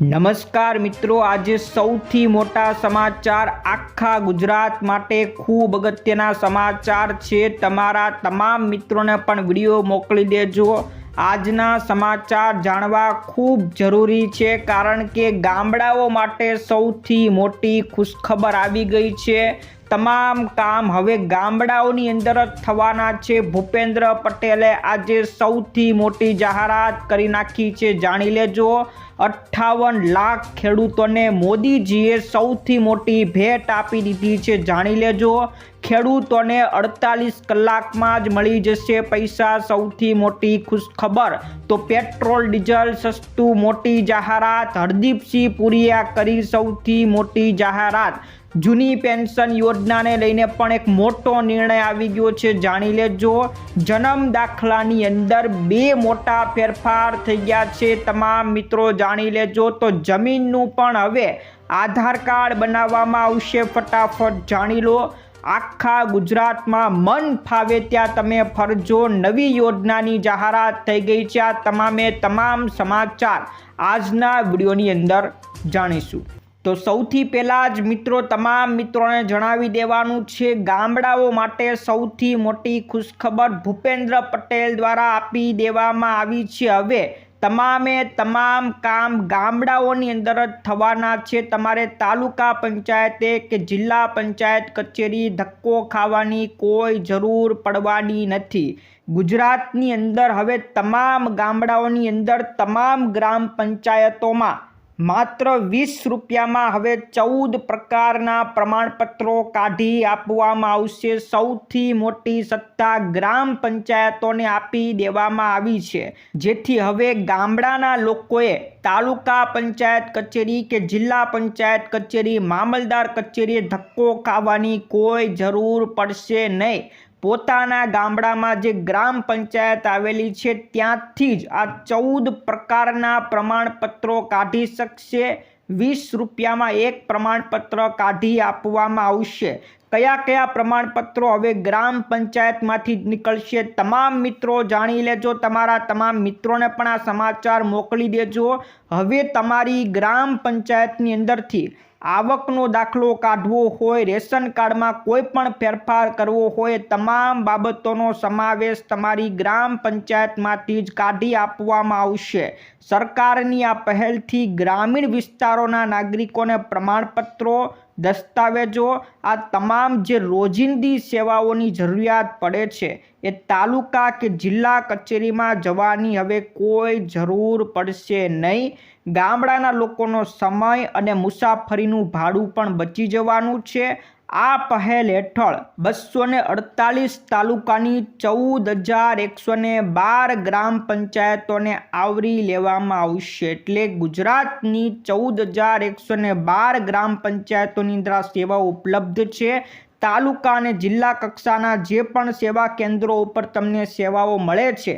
નમસ્કાર મિત્રો, આજે સૌથી મોટા સમાચાર આખા ગુજરાત માટે ખૂબ અગત્યના સમાચાર છે. તમારા તમામ મિત્રોને પણ વીડિયો મોકલી દેજો. આજના સમાચાર જાણવા ખૂબ જરૂરી છે, કારણ કે ગામડાઓ માટે સૌથી મોટી ખુશખબર આવી ગઈ છે. તમામ કામ હવે ગામડાઓની અંદર જ થવાના છે. ભૂપેન્દ્ર પટેલે આજે સૌથી મોટી જાહેરાત કરી નાખી છે. જાણી લેજો, અઠ્ઠાવન લાખ ખેડૂતોને મોદીજીએ સૌથી મોટી ભેટ આપી દીધી છે. જાણી લેજો, ખેડૂતોને અડતાલીસ કલાકમાં જ મળી જશે પૈસા. સૌથી મોટી ખુશખબર તો પેટ્રોલ, ડીઝલ સસ્તું મોટી જાહેરાત. હરદીપસિંહ પુરીએ કરી સૌથી મોટી જાહેરાત. જૂની પેન્શન યોજનાને લઈને પણ એક મોટો નિર્ણય આવી ગયો છે. જાણી લેજો, જન્મ દાખલાની અંદર બે મોટા ફેરફાર થઈ ગયા છે. તમામ મિત્રો જાણી લેજો, તો જમીનનું પણ હવે આધાર કાર્ડ બનાવવામાં આવશે. ફટાફટ જાણી લો. આખા ગુજરાતમાં મન ફાવે ત્યાં તમે ફરજો. નવી યોજનાની જાહેરાત થઈ ગઈ છે. આ તમામે તમામ સમાચાર આજના વિડીયોની અંદર જાણીશું. તો સૌથી પહેલાં જ મિત્રો, તમામ મિત્રોને જણાવી દેવાનું છે, ગામડાઓ માટે સૌથી મોટી ખુશખબર ભૂપેન્દ્ર પટેલ દ્વારા આપી દેવામાં આવી છે. હવે તમામે તમામ કામ ગામડાઓની અંદર જ થવાના છે. તમારે તાલુકા પંચાયતે કે જિલ્લા પંચાયત કચેરી ધક્કો ખાવાની કોઈ જરૂર પડવાની નથી. ગુજરાતની અંદર હવે તમામ ગામડાઓની અંદર તમામ ગ્રામ પંચાયતોમાં માત્ર વીસ રૂપિયામાં હવે ચૌદ પ્રકારના પ્રમાણપત્રો કાઢી આપવામાં આવશે. સૌથી મોટી સત્તા ગ્રામ પંચાયતોને આપી દેવામાં આવી છે. જેથી હવે ગામડાના લોકોએ તાલુકા પંચાયત કચેરી કે જિલ્લા પંચાયત કચેરી, મામલદાર કચેરીએ ધક્કો ખાવાની કોઈ જરૂર પડશે નહીં. પોતાના ગામડામાં જે ગ્રામ પંચાયત આવેલી છે, ત્યાંથી જ આ ચૌદ પ્રકારના પ્રમાણપત્રો કાઢી શકશે. વીસ રૂપિયામાં એક પ્રમાણપત્ર કાઢી આપવામાં આવશે. કયા કયા પ્રમાણપત્રો હવે ગ્રામ પંચાયતમાંથી નીકળશે, તમામ મિત્રો જાણી લેજો. તમારા તમામ મિત્રોને પણ આ સમાચાર મોકલી દેજો. હવે તમારી ગ્રામ પંચાયતની અંદરથી આવકનો દાખલો કાઢવો હોય, રેશન કાર્ડમાં કોઈ પણ ફેરફાર કરવો હોય, તમામ બાબતોનો સમાવેશ તમારી ગ્રામ પંચાયતમાંથી જ કાઢી આપવામાં આવશે. સરકારની આ પહેલથી ગ્રામીણ વિસ્તારોના નાગરિકોને પ્રમાણપત્રો, દસ્તાવેજો, આ તમામ જે રોજિંદી સેવાઓની જરૂરિયાત પડે છે એ તાલુકા કે જિલ્લા કચેરીમાં જવાની હવે કોઈ જરૂર પડશે નહીં. ગામડાના લોકોનો સમય અને મુસાફરીનું ભાડું પણ બચી જવાનું છે. આ પહેલ હેઠળ બસો ને અડતાલીસ તાલુકાની ચૌદ હજાર એકસો ને બાર ગ્રામ પંચાયતોને આવરી લેવામાં આવશે એટલે ગુજરાતની ચૌદ હજાર એકસો ને બાર ગ્રામ પંચાયતોની અંદર આ સેવાઓ ઉપલબ્ધ છે. તાલુકા અને જિલ્લા કક્ષાના જે પણ સેવા કેન્દ્રો ઉપર તમને સેવાઓ મળે છે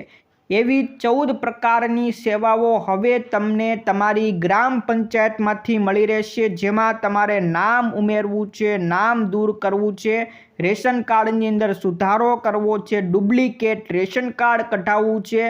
એવી ચૌદ પ્રકારની સેવાઓ હવે તમને તમારી ગ્રામ પંચાયતમાંથી મળી રહેશે, જેમાં તમારે નામ ઉમેરવું છે, નામ દૂર કરવું છે રેશન કાર્ડની અંદર સુધારો કરવો છે, ડુપ્લિકેટ રેશન કાર્ડ કઢાવવું છે,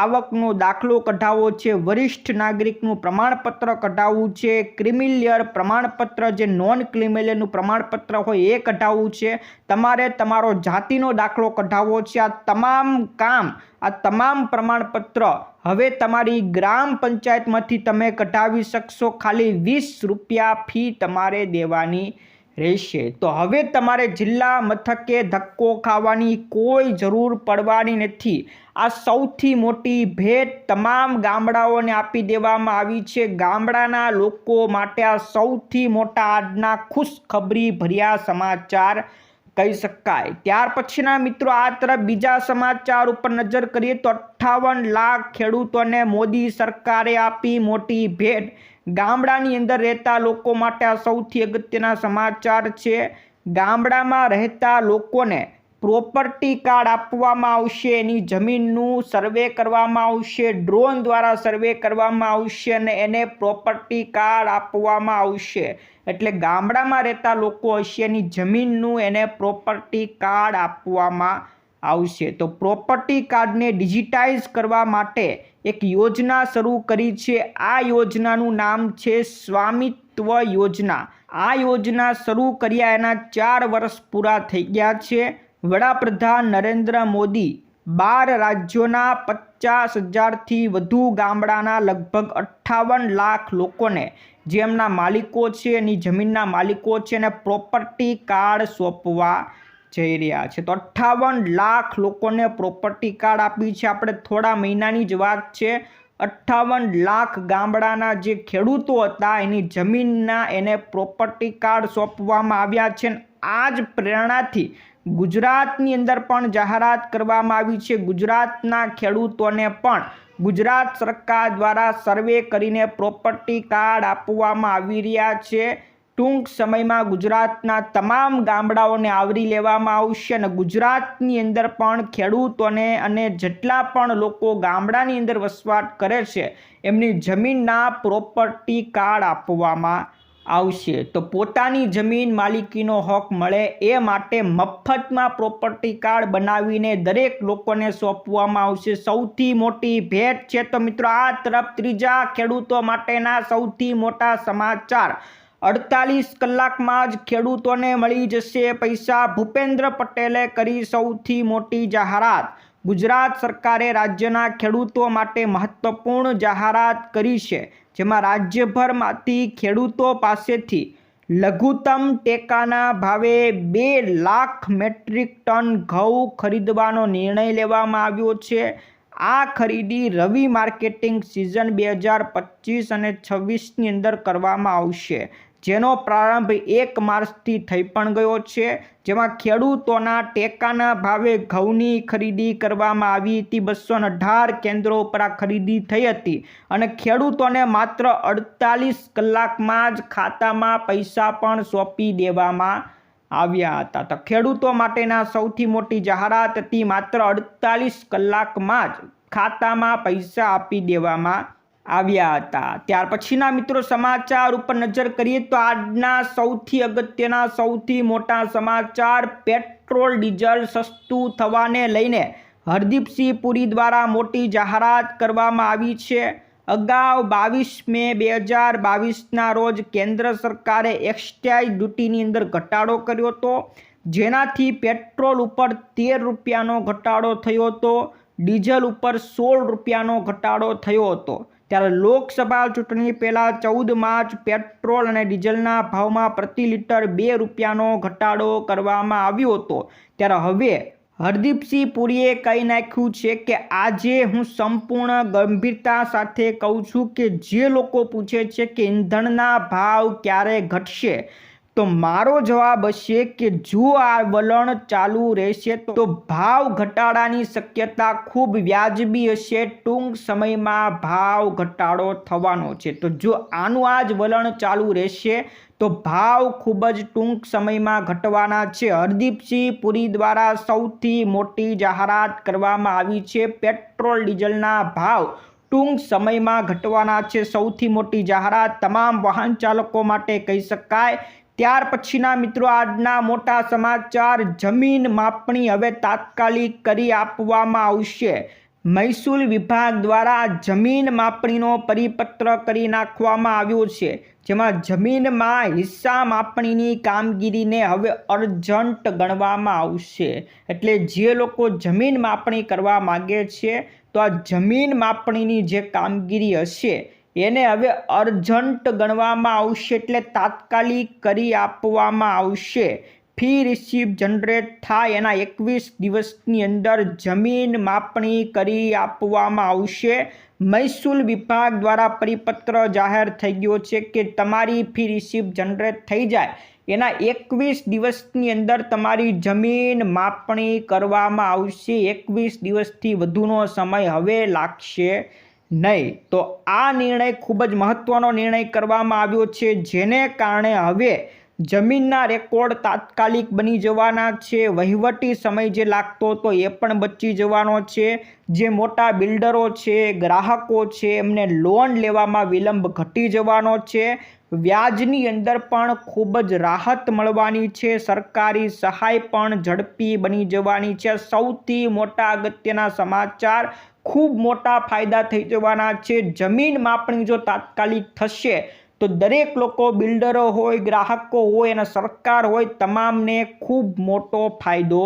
આવકનો દાખલો કઢાવવો છે, વરિષ્ઠ નાગરિકનું પ્રમાણપત્ર કઢાવવું છે, ક્રિમિલિયર પ્રમાણપત્ર જે નોન ક્રિમિલિયરનું પ્રમાણપત્ર હોય એ કઢાવવું છે, તમારે તમારો જાતિનો દાખલો કઢાવવો છે, આ તમામ કામ, આ તમામ પ્રમાણપત્ર હવે તમારી ગ્રામ પંચાયતમાંથી તમે કઢાવી શકશો, ખાલી વીસ રૂપિયા ફી તમારે દેવાની રહેશે. તો હવે તમારે જિલ્લા મથકે ધક્કો ખાવાની કોઈ જરૂર પડવાની નથી. આ સૌથી મોટી ભેટ તમામ ગામડાઓને આપી દેવામાં આવી છે. ગામડાના લોકો માટે આ સૌથી મોટા આજના ખુશખબરી ભર્યા સમાચાર કહી શકાય. ત્યાર પછીના મિત્રો, આ તરફ બીજા સમાચાર ઉપર નજર કરીએ તો અઠ્ઠાવન લાખ ખેડૂતોને મોદી સરકારે આપી મોટી ભેટ. ગામડાની અંદર રહેતા લોકો માટે આ સૌથી અગત્યના સમાચાર છે. ગામડામાં રહેતા લોકોને પ્રોપર્ટી કાર્ડ આપવામાં આવશે, એની જમીનનું સર્વે કરવામાં આવશે, ડ્રોન દ્વારા સર્વે કરવામાં આવશે અને એને પ્રોપર્ટી કાર્ડ આપવામાં આવશે. એટલે ગામડામાં રહેતા લોકો હશે, એની જમીનનું એને પ્રોપર્ટી કાર્ડ આપવામાં આવશે. તો પ્રોપર્ટી કાર્ડને ડિજિટાઇઝ કરવા માટે એક યોજના શરૂ કરી છે. આ યોજનાનું નામ છે સ્વામિત્વ યોજના. આ યોજના શરૂ કર્યા એના ચાર વર્ષ પૂરા થઈ ગયા છે. વડાપ્રધાન નરેન્દ્ર મોદી બાર રાજ્યોના પચાસ હજારથી વધુ ગામડાના લગભગ અઠ્ઠાવન લાખ લોકોને જેમના માલિકો છે, એની જમીનના માલિકો છે, એને પ્રોપર્ટી કાર્ડ સોંપવા જઈ રહ્યા છે. તો અઠ્ઠાવન લાખ લોકોને પ્રોપર્ટી કાર્ડ આપી છે. આપણે થોડા મહિનાની જ વાત છે. અઠ્ઠાવન લાખ ગામડાના જે ખેડૂતો હતા, એની જમીનના એને પ્રોપર્ટી કાર્ડ સોંપવામાં આવ્યા છે. આ જ પ્રેરણાથી ગુજરાતની અંદર પણ જાહેરાત કરવામાં આવી છે. ગુજરાતના ખેડૂતોને પણ ગુજરાત સરકાર દ્વારા સર્વે કરીને પ્રોપર્ટી કાર્ડ આપવામાં આવી રહ્યા છે. ટૂંક સમયમાં ગુજરાતના તમામ ગામડાઓને આવરી લેવામાં આવશે અને ગુજરાતની અંદર પણ ખેડૂતોને અને જેટલા પણ લોકો ગામડાની અંદર વસવાટ કરે છે, એમની જમીનના પ્રોપર્ટી કાર્ડ આપવામાં આવશે. તો પોતાની જમીન માલિકીનો હક મળે એ માટે મફતમાં પ્રોપર્ટી કાર્ડ બનાવીને દરેક લોકોને સોંપવામાં આવશે. સૌથી મોટી ભેટ છે તો મિત્રો આ તરફ ત્રીજા ખેડૂતો માટેના સૌથી મોટા સમાચાર. અડતાલીસ કલાકમાં જ ખેડૂતોને મળી જશે પૈસા. ભૂપેન્દ્ર પટેલે કરી સૌથી મોટી જાહેરાત. ગુજરાત સરકારે રાજ્યના ખેડૂતો માટે મહત્વપૂર્ણ જાહેરાત કરી છે, જેમાં રાજ્યભરમાંથી ખેડૂતો પાસેથી લઘુત્તમ ટેકાના ભાવે બે લાખ મેટ્રિક ટન ઘઉં ખરીદવાનો નિર્ણય લેવામાં આવ્યો છે. આ ખરીદી રવિ માર્કેટિંગ સિઝન બે હજાર પચીસ અને છવ્વીસની અંદર કરવામાં આવશે. જેનો પ્રારંભ એક માર્ચથી થઈ પણ ગયો છે. જેમાં ખેડૂતોના ટેકાના ભાવે ઘઉંની ખરીદી કરવામાં આવી હતી. બસો અઢાર કેન્દ્રો ઉપર આ ખરીદી થઈ હતી અને ખેડૂતોને માત્ર અડતાલીસ કલાકમાં જ ખાતામાં પૈસા પણ સોંપી દેવામાં આવ્યા હતા. તો ખેડૂતો માટેના સૌથી મોટી જાહેરાત હતી, માત્ર અડતાલીસ કલાકમાં જ ખાતામાં પૈસા આપી દેવામાં આવ્યા હતા. ત્યાર પછીના મિત્રો સમાચાર ઉપર નજર કરીએ તો આજના સૌથી અગત્યના, સૌથી મોટા સમાચાર, પેટ્રોલ, ડીઝલ સસ્તું થવાને લઈને હરદીપસિંહ પુરી દ્વારા મોટી જાહેરાત કરવામાં આવી છે. અગાઉ બાવીસ મે બે હજાર બાવીસના રોજ કેન્દ્ર સરકારે એક્સાઇઝ ડ્યુટીની અંદર ઘટાડો કર્યો હતો, જેનાથી પેટ્રોલ ઉપર તેર રૂપિયાનો ઘટાડો થયો હતો, ડીઝલ ઉપર સોળ રૂપિયાનો ઘટાડો થયો હતો. ત્યારે લોકસભા ચૂંટણી પહેલાં ચૌદ માર્ચ પેટ્રોલ અને ડીઝલના ભાવમાં પ્રતિ લિટર બે રૂપિયાનો ઘટાડો કરવામાં આવ્યો હતો. ત્યારે હવે હરદીપસિંહ પુરીએ કહી નાખ્યું છે કે આજે હું સંપૂર્ણ ગંભીરતા સાથે કહું છું કે જે લોકો પૂછે છે કે ઈંધણના ભાવ ક્યારે ઘટશે તો મારો જવાબ હશે કે જો આ વલણ ચાલુ રહેશે તો ભાવ ઘટાડાની શક્યતા ખૂબ વ્યાજબી હશે. ટૂંક સમયમાં ભાવ ઘટાડો થવાનો છે. તો જો આનું આ જ વલણ ચાલુ રહેશે તો ભાવ ખૂબ જ ટૂંક સમયમાં ઘટવાના છે. હરદીપસિંહ પુરી દ્વારા સૌથી મોટી જાહેરાત કરવામાં આવી છે. પેટ્રોલ ડીઝલના ભાવ ટૂંક સમયમાં ઘટવાના છે. સૌથી મોટી જાહેરાત તમામ વાહન ચાલકો માટે કહી શકાય ત્યાર પછીના મિત્રો, આજના મોટા સમાચાર, જમીન માપણી હવે તાત્કાલિક કરી આપવામાં આવશે. મહેસૂલ વિભાગ દ્વારા જમીન માપણીનો પરિપત્ર કરી નાખવામાં આવ્યો છે, જેમાં જમીનમાં હિસ્સા માપણીની કામગીરીને હવે અર્જન્ટ ગણવામાં આવશે. એટલે જે લોકો જમીન માપણી કરવા માગે છે, તો આ જમીન માપણીની જે કામગીરી હશે એને હવે અર્જન્ટ ગણવામાં આવશે એટલે તાત્કાલિક કરી આપવામાં આવશે. ફી રિસીપ જનરેટ થાય એના એકવીસ દિવસની અંદર જમીન માપણી કરી આપવામાં આવશે. મહેસૂલ વિભાગ દ્વારા પરિપત્ર જાહેર થઈ ગયો છે કે તમારી ફી રિસીપ જનરેટ થઈ જાય. એના એકવીસ દિવસની અંદર તમારી જમીન માપણી કરવામાં આવશે. એકવીસ દિવસથી વધુનો સમય હવે લાગશે. નહીં. તો આ નિર્ણય ખૂબ જ મહત્ત્વનો નિર્ણય કરવામાં આવ્યો છે, જેને કારણે હવે જમીનના રેકોર્ડ તાત્કાલિક બની જવાના છે. વહીવટી સમય જે લાગતો હતો એ પણ બચી જવાનો છે. જે મોટા બિલ્ડરો છે, ગ્રાહકો છે, એમને લોન લેવામાં વિલંબ ઘટી જવાનો છે. વ્યાજની અંદર પણ ખૂબ જ રાહત મળવાની છે. સરકારી સહાય પણ ઝડપી બની જવાની છે. સૌથી મોટા અગત્યના સમાચાર ખૂબ મોટા ફાયદા થઈ જવાના છે. જમીન માપણી જો તાત્કાલિક થશે તો દરેક લોકો બિલ્ડરો હોય, ગ્રાહકો હોય અને સરકાર હોય તમામને ખૂબ મોટો ફાયદો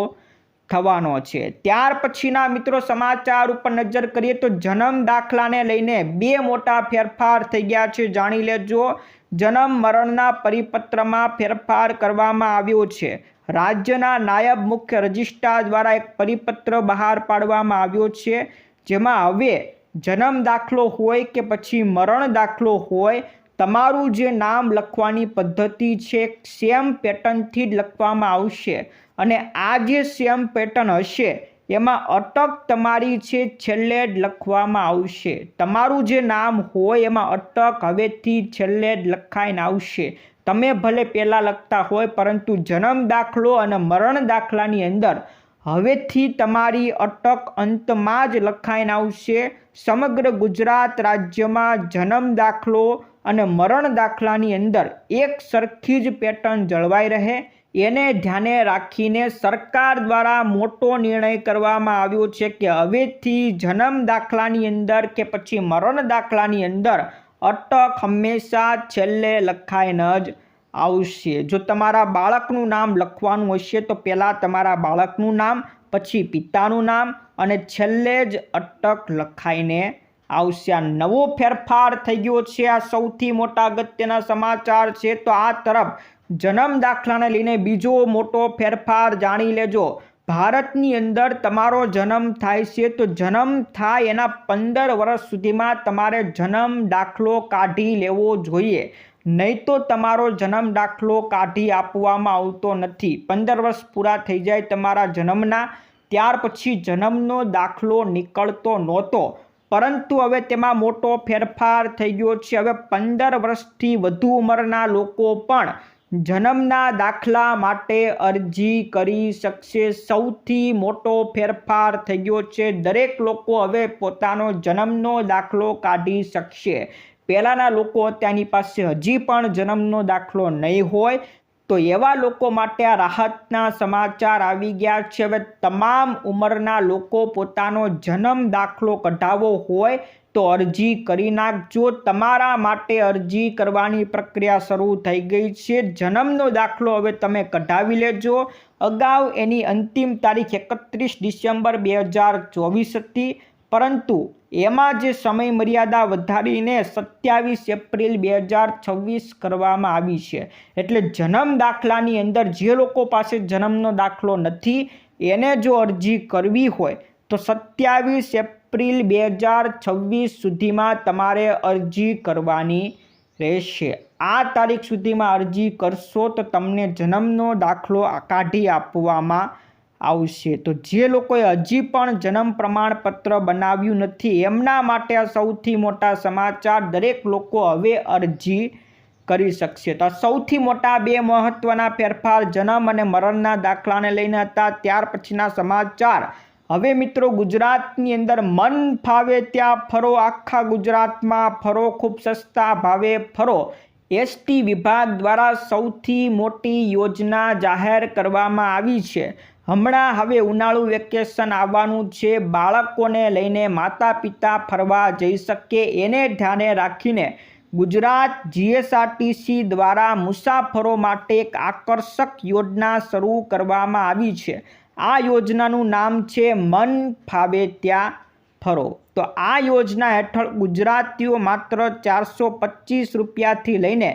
થવાનો છે. ત્યાર પછીના મિત્રો સમાચાર ઉપર નજર કરીએ તો જન્મ દાખલાને લઈને બે મોટા ફેરફાર થઈ ગયા છે. જાણી લેજો. જન્મ મરણના પરિપત્રમાં ફેરફાર કરવામાં આવ્યો છે. રાજ્યના નાયબ મુખ્ય રજિસ્ટ્રાર દ્વારા એક પરિપત્ર બહાર પાડવામાં આવ્યો છે, જેમાં હવે જન્મ દાખલો હોય કે પછી મરણ દાખલો હોય, તમારું જે નામ લખવાની પદ્ધતિ છે, સેમ પેટર્નથી જ લખવામાં આવશે. અને આ જે સેમ પેટર્ન હશે એમાં અટક તમારી છે છેલ્લે જ લખવામાં આવશે. તમારું જે નામ હોય એમાં અટક હવેથી છેલ્લે જ લખાઈને આવશે. તમે ભલે પહેલાં લખતા હોય પરંતુ જન્મ દાખલો અને મરણ દાખલાની અંદર હવેથી તમારી અટક અંતમાં જ લખાઈને આવશે. સમગ્ર ગુજરાત રાજ્યમાં જન્મ દાખલો અને મરણ દાખલાની અંદર એક સરખી જ પેટર્ન જળવાઈ રહે. એને ધ્યાને રાખીને સરકાર દ્વારા મોટો નિર્ણય કરવામાં આવ્યો છે કે હવેથી જન્મ દાખલાની અંદર કે પછી મરણ દાખલાની અંદર અટક હંમેશા છેલ્લે લખાઈને જ આવશે. જો તમારા બાળકનું નામ લખવાનું હશે તો પહેલાં તમારા બાળકનું નામ, પછી પિતાનું નામ અને છેલ્લે જ અટક લખાઈને આવશે. આ નવો ફેરફાર થઈ ગયો છે. આ સૌથી મોટા અગત્યના સમાચાર છે. તો આ તરફ જન્મ દાખલાને લઈને બીજો મોટો ફેરફાર જાણી લેજો. ભારતની અંદર તમારો જન્મ થાય છે. તો જન્મ થાય એના પંદર વર્ષ સુધીમાં તમારે જન્મ દાખલો કાઢી લેવો જોઈએ. નહીં તો તમારો જન્મ દાખલો કાઢી આપવામાં આવતો નથી. પંદર વર્ષ પૂરા થઈ જાય તમારા જન્મના. ત્યાર પછી જન્મનો દાખલો નીકળતો નહોતો. પરંતુ હવે તેમાં મોટો ફેરફાર થઈ ગયો છે. હવે પંદર વર્ષથી વધુ ઉંમરના લોકો પણ જન્મના દાખલા માટે અરજી કરી શકશે. સૌથી મોટો ફેરફાર થઈ ગયો છે. દરેક લોકો હવે પોતાનો જન્મનો દાખલો કાઢી શકશે. પહેલાંના લોકો ત્યાંની પાસે હજી પણ જન્મનો દાખલો નહીં હોય. તો એવા લોકો માટે આ રાહતના સમાચાર આવી ગયા છે. હવે તમામ ઉંમરના લોકો પોતાનો જન્મ દાખલો કઢાવવો હોય તો અરજી કરી નાખજો. તમારા માટે અરજી કરવાની પ્રક્રિયા શરૂ થઈ ગઈ છે. જન્મનો દાખલો હવે તમે કઢાવી લેજો. અગાઉ એની અંતિમ તારીખ એકત્રીસ ડિસેમ્બર બે હજાર ચોવીસ હતી. પરંતુ એમાં જે સમય મર્યાદા વધારીને સત્યાવીસ એપ્રિલ બે હજાર છવ્વીસ કરવામાં આવી છે. એટલે જન્મ દાખલાની અંદર જે લોકો પાસે જન્મનો દાખલો નથી, એને જો અરજી કરવી હોય, તો સત્યાવીસ એપ્રિલ બે હજાર છવ્વીસ સુધીમાં તમારે અરજી કરવાની રહેશે. આ તારીખ સુધીમાં અરજી કરશો તો તમને જન્મનો દાખલો કાઢી આપવામાં આવશે તો જે લોકોએ હજી પણ જન્મ પ્રમાણપત્ર બનાવ્યું નથી, એમના માટે સૌથી મોટા સમાચાર દરેક લોકો હવે અરજી કરી શકશે. તો સૌથી મોટા બે મહત્વના ફેરફાર જન્મ અને મરણના દાખલાને લઈને હતા. ત્યાર પછીના સમાચાર. હવે મિત્રો ગુજરાતની અંદર મન ફાવે ત્યાં ફરો, આખા ગુજરાતમાં ફરો, ખૂબ સસ્તા ભાવે ફરો. એસટી વિભાગ દ્વારા સૌથી મોટી યોજના જાહેર કરવામાં આવી છે. હમણાં હવે ઉનાળુ વેકેશન આવવાનું છે. બાળકોને લઈને માતા પિતા ફરવા જઈ શકે એને ધ્યાને રાખીને ગુજરાત જીએસઆરટીસી દ્વારા મુસાફરો માટે એક આકર્ષક યોજના શરૂ કરવામાં આવી છે. આ યોજનાનું નામ છે મન ફાવે ત્યાં ફરો. તો આ યોજના હેઠળ ગુજરાતીઓ માત્ર ચારસો પચીસ રૂપિયાથી લઈને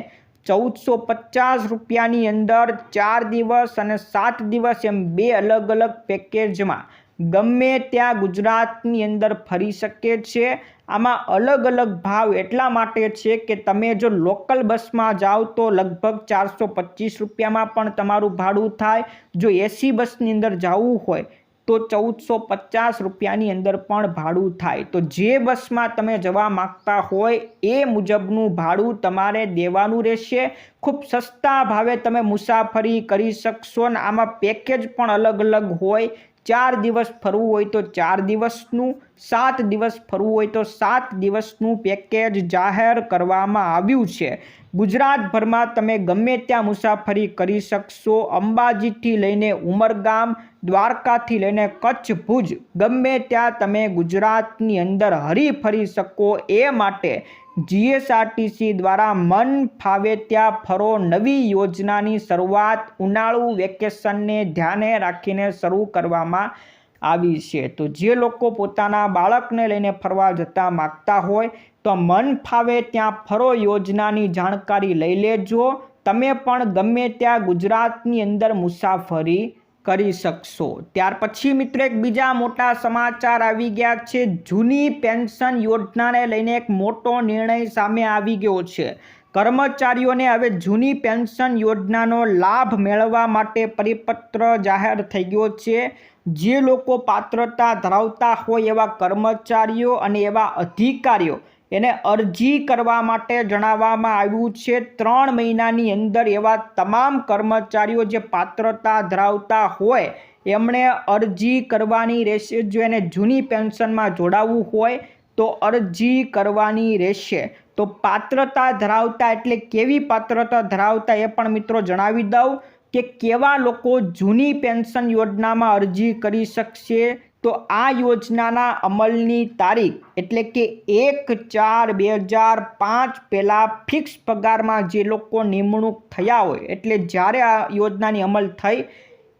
ચૌદસો પચાસ રૂપિયાની અંદર ચાર દિવસ અને સાત દિવસ એમ બે અલગ અલગ પેકેજમાં ગમે ત્યાં ગુજરાતની અંદર ફરી શકે છે. આમાં અલગ અલગ ભાવ એટલા માટે છે કે તમે જો લોકલ બસમાં જાઓ તો લગભગ ચારસો પચીસ રૂપિયામાં પણ તમારું ભાડું થાય. જો એસી બસની અંદર જવું હોય તો ચૌદસો પચાસ રૂપિયાની અંદર પણ ભાડું થાય. તો જે બસમાં તમે જવા માગતા હોય એ મુજબનું ભાડું તમારે દેવાનું રહેશે. ખૂબ સસ્તા ભાવે તમે મુસાફરી કરી શકશો ને આમાં પેકેજ પણ અલગ અલગ હોય. ચાર દિવસ ફરવું હોય તો ચાર દિવસનું, સાત દિવસ ફરવું હોય તો સાત દિવસનું પેકેજ જાહેર કરવામાં આવ્યું છે. ગુજરાતભરમાં તમે ગમે ત્યાં મુસાફરી કરી શકશો. અંબાજીથી લઈને ઉમરગામ, દ્વારકાથી લઈને કચ્છ, ભુજ, ગમે ત્યાં તમે ગુજરાતની અંદર હરી ફરી શકો એ માટે જીએસઆરટીસી દ્વારા મન ફાવે ત્યાં ફરો નવી યોજનાની શરૂઆત ઉનાળુ વેકેશનને ધ્યાને રાખીને શરૂ કરવામાં આવી છે. તો જે લોકો પોતાના બાળકને લઈને ફરવા જતા માગતા હોય તો મન ફાવે ત્યાં ફરો યોજનાની જાણકારી લઈ લેજો. તમે પણ ગમે ત્યાં ગુજરાતની અંદર મુસાફરી કરી શકશો. ત્યાર પછી મિત્રો એક બીજા મોટા સમાચાર આવી ગયા છે. જૂની પેન્શન યોજનાને લઈને એક મોટો નિર્ણય સામે આવી ગયો છે. કર્મચારીઓને હવે જૂની પેન્શન યોજનાનો લાભ મેળવવા માટે પરિપત્ર જાહેર થઈ ગયો છે. જે લોકો પાત્રતા ધરાવતા હોય એવા કર્મચારીઓ અને એવા અધિકારીઓ એને અરજી કરવા માટે જણાવવામાં આવ્યું છે. ત્રણ મહિનાની અંદર એવા તમામ કર્મચારીઓ જે પાત્રતા ધરાવતા હોય, એમણે અરજી કરવાની રહેશે. જો એને જૂની પેન્શનમાં જોડાવવું હોય, તો અરજી કરવાની રહેશે. તો પાત્રતા ધરાવતા એટલે કેવી પાત્રતા ધરાવતા એ પણ મિત્રો જણાવી દઉં કે કેવા લોકો જૂની પેન્શન યોજનામાં અરજી કરી શકશે તો આ યોજનાના અમલની તારીખ એટલે કે એક ચાર બે હજાર પાંચ પહેલાં ફિક્સ પગારમાં જે લોકો નિમણૂક થયા હોય, એટલે જ્યારે આ યોજનાની અમલ થઈ,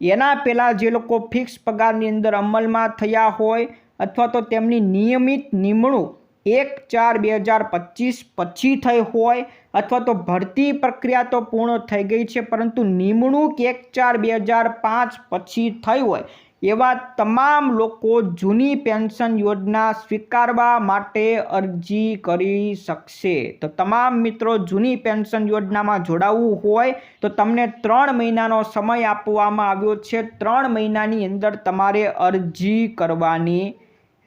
એના પહેલાં જે લોકો ફિક્સ પગારની અંદર અમલમાં થયા હોય અથવા તો તેમની નિયમિત નિમણૂક એક ચાર બે હજાર પચીસ પછી થઈ હોય અથવા તો ભરતી પ્રક્રિયા તો પૂર્ણ થઈ ગઈ છે, પરંતુ નિમણૂક એક ચાર બે હજાર પાંચ પછી થઈ હોય એવા તમામ લોકો જૂની પેન્શન યોજના સ્વીકારવા માટે અરજી કરી શકશે. તો તમામ મિત્રો જૂની પેન્શન યોજનામાં જોડાવવું હોય તો તમને ત્રણ મહિનાનો સમય આપવામાં આવ્યો છે. ત્રણ મહિનાની અંદર તમારે અરજી કરવાની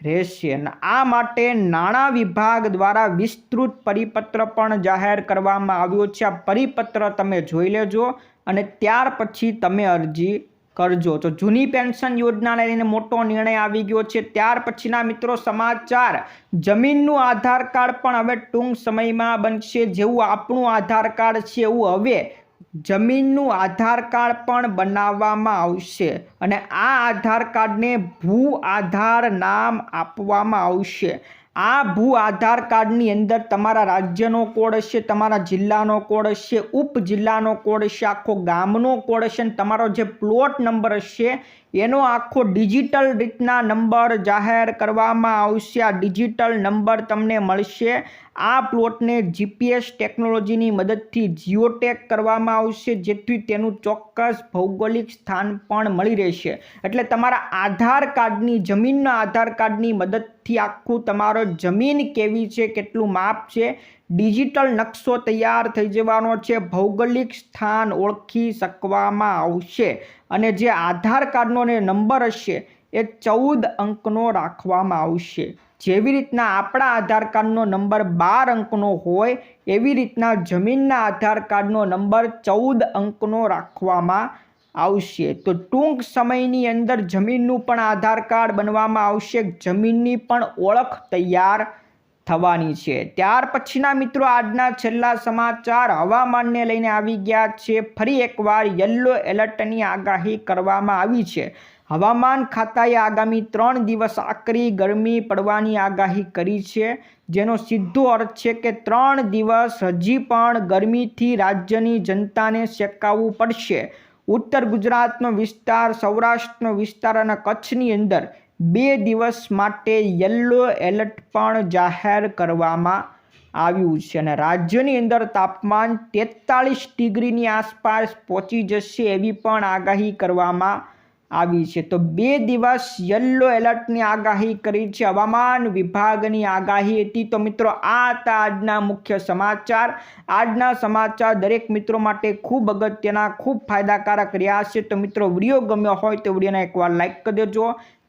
રહેશે. આ માટે નાણાં વિભાગ દ્વારા વિસ્તૃત પરિપત્ર પણ જાહેર કરવામાં આવ્યો છે. આ પરિપત્ર તમે જોઈ લેજો અને ત્યાર પછી તમે અરજી કરજો. તો જૂની પેન્શન યોજનાને લઈને મોટો નિર્ણય આવી ગયો છે. ત્યાર પછીના મિત્રો સમાચાર. જમીનનું આધાર કાર્ડ પણ હવે ટૂંક સમયમાં બનશે જેવું આપણું આધાર કાર્ડ છે એવું હવે જમીનનું આધાર કાર્ડ પણ બનાવવામાં આવશે. અને આ આધાર કાર્ડને ભૂ આધાર નામ આપવામાં આવશે. આ ભૂ આધાર કાર્ડની અંદર તમારા રાજ્યનો કોડ હશે, તમારા જિલ્લાનો કોડ હશે ઉપ જિલ્લાનો કોડ હશે, આખો ગામનો કોડ હશે અને તમારો જે પ્લોટ નંબર હશે એનો આખો ડિજિટલ રીતના નંબર જાહેર કરવામાં આવશે. આ ડિજિટલ નંબર તમને મળશે. આ પ્લોટને જીપીએસ ટેકનોલોજીની મદદથી જીઓટેક કરવામાં આવશે, જેથી તેનું ચોક્કસ ભૌગોલિક સ્થાન પણ મળી રહેશે. એટલે તમારા આધાર કાર્ડની, જમીનના આધાર કાર્ડની મદદથી આખું તમારો જમીન કેવી છે, કેટલું માપ છે, ડિજિટલ નકશો તૈયાર થઈ જવાનો છે, ભૌગોલિક સ્થાન ઓળખી શકવામાં આવશે. અને જે આધાર કાર્ડનો નંબર હશે એ ચૌદ અંકનો રાખવામાં આવશે. જેવી રીતના આપણા આધાર કાર્ડનો નંબર બાર અંકનો હોય, એવી રીતના જમીનના આધાર કાર્ડનો નંબર ચૌદ અંકનો રાખવામાં આવશે. તો ટૂંક સમયની અંદર જમીનનું પણ આધાર કાર્ડ બનવામાં આવશે. જમીનની પણ ઓળખ તૈયાર થવાની છે. ત્યાર પછીના મિત્રો આજના છેલ્લા સમાચાર હવામાનને લઈને આવી ગયા છે. ફરી એકવાર યલો એલર્ટની આગાહી કરવામાં આવી છે. હવામાન ખાતાએ આગામી ત્રણ દિવસ આકરી ગરમી પડવાની આગાહી કરી છે, જેનો સીધો અર્થ છે કે ત્રણ દિવસ હજી પણ ગરમીથી રાજ્યની જનતાને શેકાવવું પડશે. ઉત્તર ગુજરાતનો વિસ્તાર, સૌરાષ્ટ્રનો વિસ્તાર અને કચ્છની અંદર બે દિવસ માટે યલો એલર્ટ પણ જાહેર કરવામાં આવ્યું છે અને રાજ્યની અંદર તાપમાન તેતાળીસ ડિગ્રીની આસપાસ પહોંચી જશે એવી પણ આગાહી કરવામાં આવી છે. તો બે દિવસ યલો એલર્ટની આગાહી કરી છે હવામાન વિભાગની આગાહી હતી. તો મિત્રો, આ હતા આજના મુખ્ય સમાચાર. આજના સમાચાર દરેક મિત્રો માટે ખૂબ અગત્યના, ખૂબ ફાયદાકારક રહ્યા છે. તો મિત્રો, વીડિયો ગમ્યો હોય તો વિડીયોને એકવાર લાઈક કરી દેજો.